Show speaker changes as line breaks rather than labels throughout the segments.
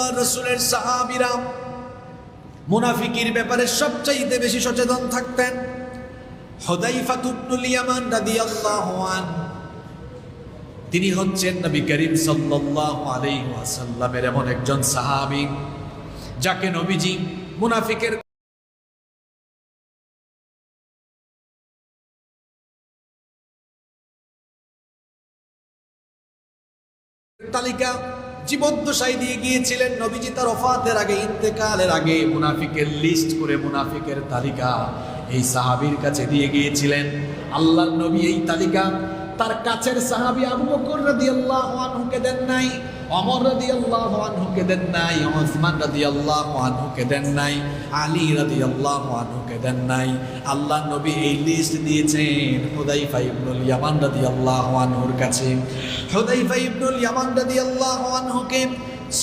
আল্লাহ রসুলের সাহাবিরা মুনাফিকির ব্যাপারে সবচাইতে বেশি সচেতন থাকতেন। ইয়ামান তিনি হচ্ছেন এমন একজন সাহাবী, যাকে নবীজি মুনাফিকের তালিকা জীবদ্দশাই দিয়ে গিয়েছিলেন নবীজি তার অফাতের আগে, ইন্তেকালের আগে মুনাফিকের লিস্ট করে মুনাফিকের তালিকা এই সাহাবির কাছে দিয়ে গিয়েছিলেন। আল্লাহ নবী এই তালিকা, তার কাছের সাহাবি আবু বকর রাদিয়াল্লাহু আনহুকে দেন নাই। ওমর রাদিয়াল্লাহু আনহুকে দেন নাই, ওসমান রাদিয়াল্লাহু আনহুকে দেন নাই, আলী রাদিয়াল্লাহু আনহুকে দেন নাই। আল্লাহ নবী এই লিস্ট দিয়েছেন হুদাইফা ইবনুল ইয়ামান রাদিয়াল্লাহু আনহুর কাছে। হুদাইফা ইবনুল ইয়ামান রাদিয়াল্লাহু আনহুকে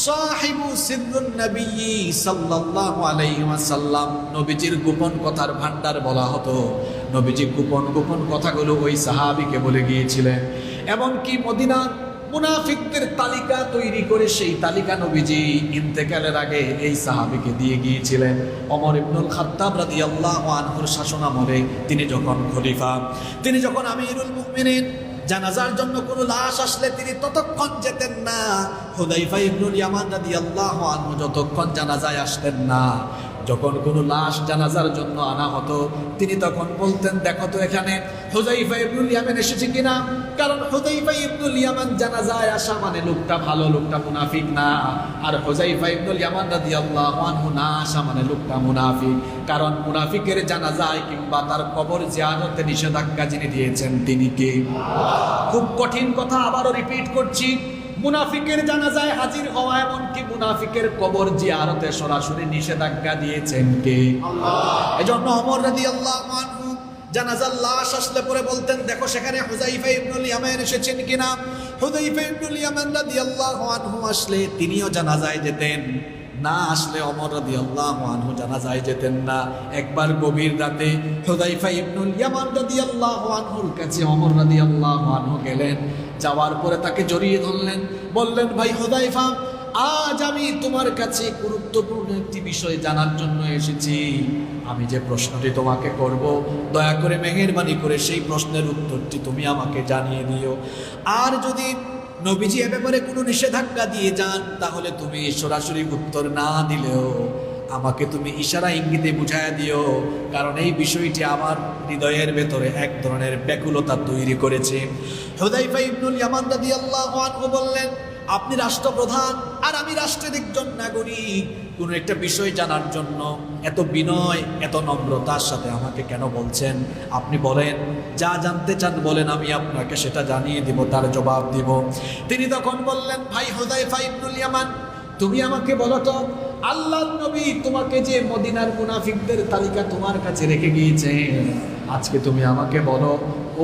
সাহিবু সিদ্দুন নবী সাল্লাল্লাহু আলাইহি ওয়াসাল্লাম। নবীজির গোপন কথার ভান্ডার বলা হতো। নবীজি গোপন গোপন কথাগুলো ওই সাহাবীকে বলে গিয়েছিলেন। এমনকি মদিনার মুনাফিকদের তালিকা তৈরি করে সেই তালিকা নবীজি ইন্তেকালের আগে এই সাহাবীকে দিয়ে গিয়েছিলেন। অমর ইবনুল খাত্তাব রাদিয়াল্লাহু আনহুর শাসনামলে তিনি যখন খলিফা, তিনি যখন আমিরুল মুমিনিন, জানাজার জন্য কোনো লাশ আসলে তিনি ততক্ষণ যেতেন না। হুদাইফা ইবনুল ইয়ামান রাদিয়াল্লাহু আনহু যতক্ষণ জানাজায় আসতেন না যখন কোনো লাশ জানাজার জন্য আনা হতো, তিনি তখন বলতেন, দেখো তো এখানে হুদাইফা ইবনুল ইয়ামান এসেছে কিনা? কারণ হুদাইফা ইবনুল ইয়ামান জানাজায় আসা মানে লোকটা ভালো, লোকটা মুনাফিক না। আর হুজাইফা ইবনুল ইয়ামান রাদিয়াল্লাহু আনহু না আসা মানে লোকটা মুনাফিক। কারণ মুনাফিকের জানাজায় কিংবা তার কবর জিয়ারতে নিষেধাজ্ঞা যিনি দিয়েছেন, তিনি কে? খুব কঠিন কথা, আবারও রিপিট করছি। মুনাফিকের জানাজায় হাজির হওয়া এমনকি মুনাফিকের কবর জিয়ারতে সরাসরি নিষেধাজ্ঞা দিয়েছেন কে? এজন্য অমর রাজি আল্লাহ জানাজার লাশ আসলে পরে বলতেন দেখো সেখানে হুজাইফা ইবনুল ইয়ামান এসেছেন কিনা? হুজাইফা ইবনুল ইয়ামান রাদিয়াল্লাহু আনহু আসলে তিনিও জানাজায় যেতেন। না আসলে অমর রাদিয়াল্লাহু আনহু জানাজায় যেতেন না। একবার গভীর রাতে হোদাইফা ইবনুল ইয়ামান আল্লাহ আনহুর কাছে অমর রাদিয়াল্লাহু আনহু গেলেন। যাওয়ার পরে তাকে জড়িয়ে ধরলেন। বললেন, ভাই হোদাইফা আজ আমি তোমার কাছে গুরুত্বপূর্ণ একটি বিষয় জানার জন্য এসেছি। আমি যে প্রশ্নটি তোমাকে করব, দয়া করে মেহেরবানি করে সেই প্রশ্নের উত্তরটি তুমি আমাকে জানিয়ে দিও। আর যদি নবীজি এ ব্যাপারে কোনো নিষেধাজ্ঞা দিয়ে যান, তাহলে তুমি সরাসরি উত্তর না দিলেও আমাকে তুমি ইশারা ইঙ্গিতে বুঝায় দিও, কারণ এই বিষয়টি আমার হৃদয়ের ভেতরে এক ধরনের ব্যাকুলতা তৈরি করেছে। হুদাইফা ইবনুল ইয়ামান রাদিয়াল্লাহু আনহু বললেন আপনি রাষ্ট্রপ্রধান আর আমি রাষ্ট্রের একজন নাগরিক। কোনো একটা বিষয় জানার জন্য এত বিনয়, এত নম্রতার সাথে আমাকে কেন বলছেন? আপনি বলেন, যা জানতে চান বলেন আমি আপনাকে, সেটা জানিয়ে দিব, তার জবাব দিব। তিনি তখন বললেন, ভাই হুদাইফা ইবনুল ইয়ামান, তুমি আমাকে বলো তো আল্লাহ নবী তোমাকে যে মদিনার মুনাফিকদের তালিকা তোমার কাছে রেখে গিয়েছে? আজকে তুমি আমাকে বলো,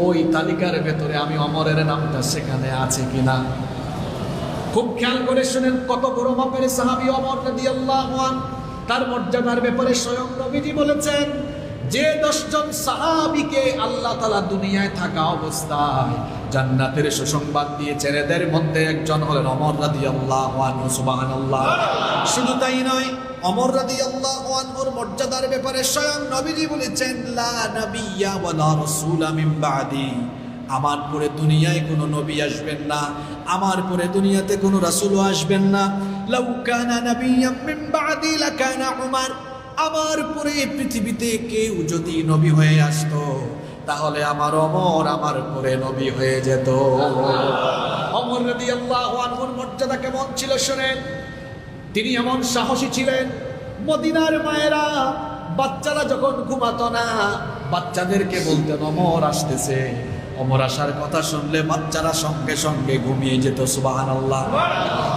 ওই তালিকার ভেতরে আমি অমরের নামটা সেখানে আছে কিনা? খুব খেয়াল করে শুনেন, কত বড় মাপের সাহাবি অমর রাদিয়াল্লাহু আন, তার মর্যাদার ব্যাপারে স্বয়ং নবীজি বলেছেন, যে দশজন সাহাবিকে আল্লাহ তালা দুনিয়ায় থাকা অবস্থায় জান্নাতের সুসংবাদ দিয়েছেন, এদের মধ্যে একজন হলেন অমর রাদিয়াল্লাহু আনহু, সুবহানাল্লাহ। শুধু তাই নয় অমর রাদিয়াল্লাহু আনহুর মর্যাদার ব্যাপারে স্বয়ং নবীজি বলেছেন, লা নাবিয়্যা ওয়ালা রাসূলা মিন আমার পরে দুনিয়ায় কোনো নবী আসবেন না, আমার পরে দুনিয়াতে কোনো রাসুলও আসবেন না। আমার পরে পৃথিবীতে কেউ যদি নবী হয়ে আসতো, তাহলে আমার অমর আমার পরে নবী হয়ে যেত। অমর রাদিয়াল্লাহু আনহুর মর্যাদা কেমন ছিল শুনেন? তিনি এমন সাহসী ছিলেন। মদিনার মায়েরা, বাচ্চারা যখন ঘুমাত না, বাচ্চাদেরকে বলতেন, অমর আসতেছে। অমর আসার কথা শুনলে বাচ্চারা সঙ্গে সঙ্গে ঘুমিয়ে যেত সুবাহান আল্লাহ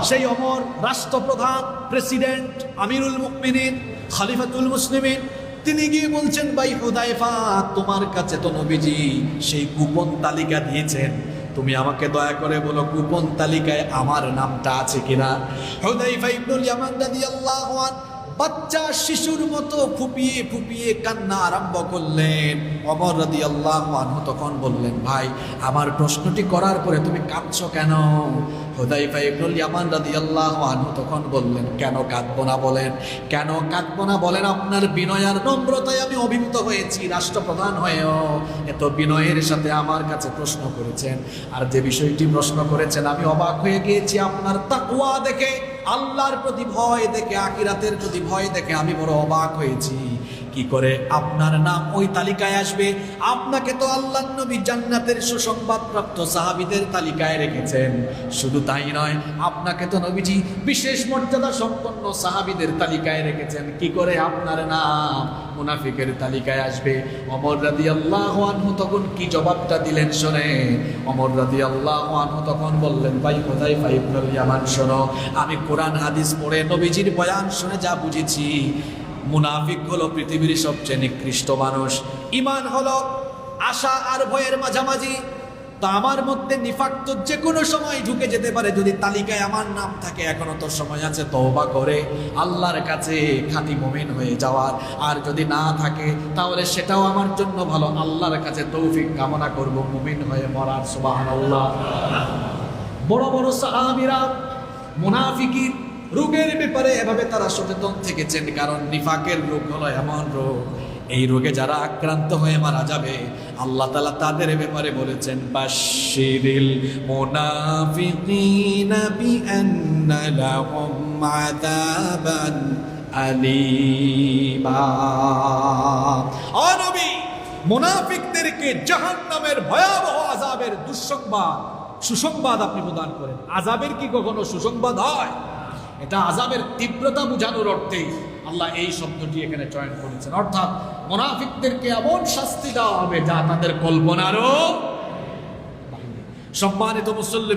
সেই অমর রাষ্ট্রপ্রধান প্রেসিডেন্ট আমিরুল মুকমিনিন খালিফাতুল মুসলিমিন, তিনি গিয়ে বলছেন, ভাই হুদাইফা তোমার কাছে তো নবীজি সেই গোপন তালিকা দিয়েছেন। তুমি আমাকে দয়া করে বলো গোপন তালিকায় আমার নামটা আছে কিনা? হুদাইফা ইবনুল ইয়ামান রাদিয়াল্লাহু আনহু বাচ্চা শিশুর মতো ফুপিয়ে ফুপিয়ে কান্না আরম্ভ করলেন। অমর রাদি আল্লাহ তখন বললেন, ভাই, আমার প্রশ্নটি করার পরে তুমি কাঁদছো কেন? হুদাইফা ইবনুল ইয়ামান রাদিয়াল্লাহু আনহু তখন বললেন, কেন কাঁদবো না বলেন? কেন কাঁদবো না বলেন? আপনার বিনয় আর নম্রতায় আমি অভিভূত হয়েছি, রাষ্ট্রপ্রধান হয়েও। এত বিনয়ের সাথে আমার কাছে প্রশ্ন করেছেন। আর যে বিষয়টি প্রশ্ন করেছেন, আমি অবাক হয়ে গিয়েছি। আপনার তাকওয়া দেখে আল্লাহর প্রতি ভয় দেখে আকিরাতের প্রতি ভয় দেখে আমি বড় অবাক হয়েছি। কি করে? আপনার নাম ওই তালিকায় আসবে। আপনাকে তো আল্লাহ নবী জান্নাতের সুসংবাদ প্রাপ্ত সাহাবিদের তালিকায় রেখেছেন। শুধু তাই নয়, আপনাকে তো নবীজি বিশেষ মর্যাদা সম্পন্ন সাহাবিদের তালিকায় রেখেছেন। কি করে আপনার নাম মুনাফিকের তালিকায় আসবে? অমর রাদি আল্লাহ আনহু তখন কি জবাবটা দিলেন শোনে? অমর রাদি আল্লাহ আনহু তখন বললেন, ভাই কোথায় ফাইবুল ইয়ামান, শোনো, আমি কোরআন হাদিস পড়ে নবীজির বয়ান শুনে যা বুঝেছি মুনাফিক হলো পৃথিবীর সবচেয়ে নিকৃষ্ট মানুষ। ইমান হলো আশা আর ভয়ের মাঝামাঝি। তা আমার মধ্যে নিফাক তো যে কোনো সময় ঢুকে যেতে পারে, যদি তালিকায় আমার নাম থাকে, এখনও তো সময় আছে, তওবা করে। আল্লাহর কাছে খাঁটি মুমিন হয়ে যাওয়ার। আর যদি না থাকে, তাহলে সেটাও আমার জন্য ভালো। আল্লাহর কাছে তৌফিক কামনা করব, মুমিন হয়ে মরার, সুবহানাল্লাহ। বড় বড় সাহাবীরা মুনাফিকির রোগের ব্যাপারে এভাবে তারা সচেতন থেকেছেন, কারণ নিফাকের রোগ হলো এমন রোগ। এই রোগে যারা আক্রান্ত হয়ে মারা যাবে, আল্লাহ তালা তাদের ব্যাপারে বলেছেন বাশিরিল মুনাফিকিনা বিআন্না লাহুম আযাবান আলিমা। ও নবী, মুনাফিকদেরকে জাহান্নামের ভয়াবহ আযাবের দুঃসংবাদ, সুসংবাদ আপনি প্রদান করেন। আজাবের কি কখনো সুসংবাদ হয়? এটা আজাবের তীব্রতা বোঝানোর অর্থেই আল্লাহ এই শব্দটি এখানে চয়ন করেছেন অর্থাৎ মোনাফিকদেরকে এমন শাস্তি দেওয়া হবে যা তাদের কল্পনারও। সম্মানিত মুসল্লি